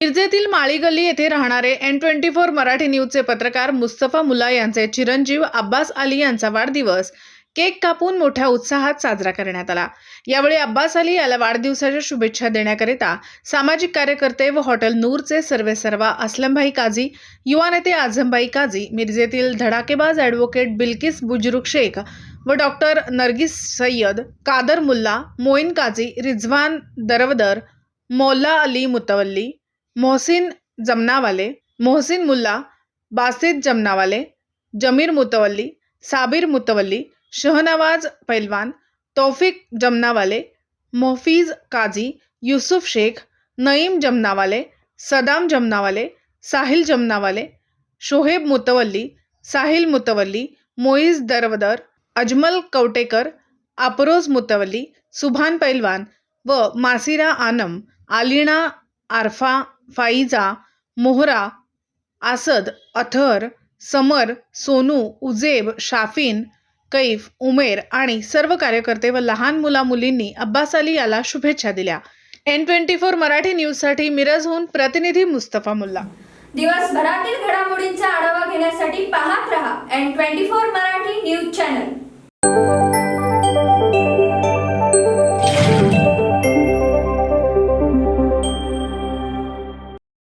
मिरजेतील माळीगल्ली येथे राहणारे एन ट्वेंटी फोर मराठी न्यूजचे पत्रकार मुस्तफा मुला यांचे चिरंजीव अब्बास अली यांचा वाढदिवस केक कापून मोठ्या उत्साहात साजरा करण्यात आला. यावेळी अब्बास अली याला वाढदिवसाच्या शुभेच्छा देण्याकरिता सामाजिक कार्यकर्ते व हॉटेल नूरचे सर्वेसर्वा असलमभाई काझी युवा नेते आझमभाई काझी मिरजेतील धडाकेबाज ॲडव्होकेट बिल्किस बुजरुक शेख व डॉक्टर नर्गिस सय्यद कादर मुल्ला मोईन काझी रिझवान दरवदर मौला अली मुतवल्ली मोहसिन जमनावाले मोहसिन मुल्ला बासित जमनावाले जमीर मुतवल्ली साबिर मुतवल्ली शहनवाज पैलवान तौफिक जमनावाले मोहफीज काझी युसुफ शेख नईम जमनावाले सदाम जमनावाले साहिल जमनावाले शोहेब मुतवल्ली साहिल मुतवल्ली मोईज दरवदर अजमल कवटेकर आपरोज मुतवल्ली सुभान पैलवान व मासिरा आनम आलिना आरफा फाईजा मोहरा आसद अथर समर सोनू उजेब शाफिन कैफ उमेर आणि सर्व कार्यकर्ते व लहान मुलामुलींनी अब्बास अली याला शुभेच्छा दिल्या. एन ट्वेंटी फोर मराठी न्यूजसाठी मिरजहून प्रतिनिधी मुस्तफा मुल्ला. दिवसभरातील घडामोडींचा आढावा घेण्यासाठी पाहत रहा N twenty four Marathi news channel.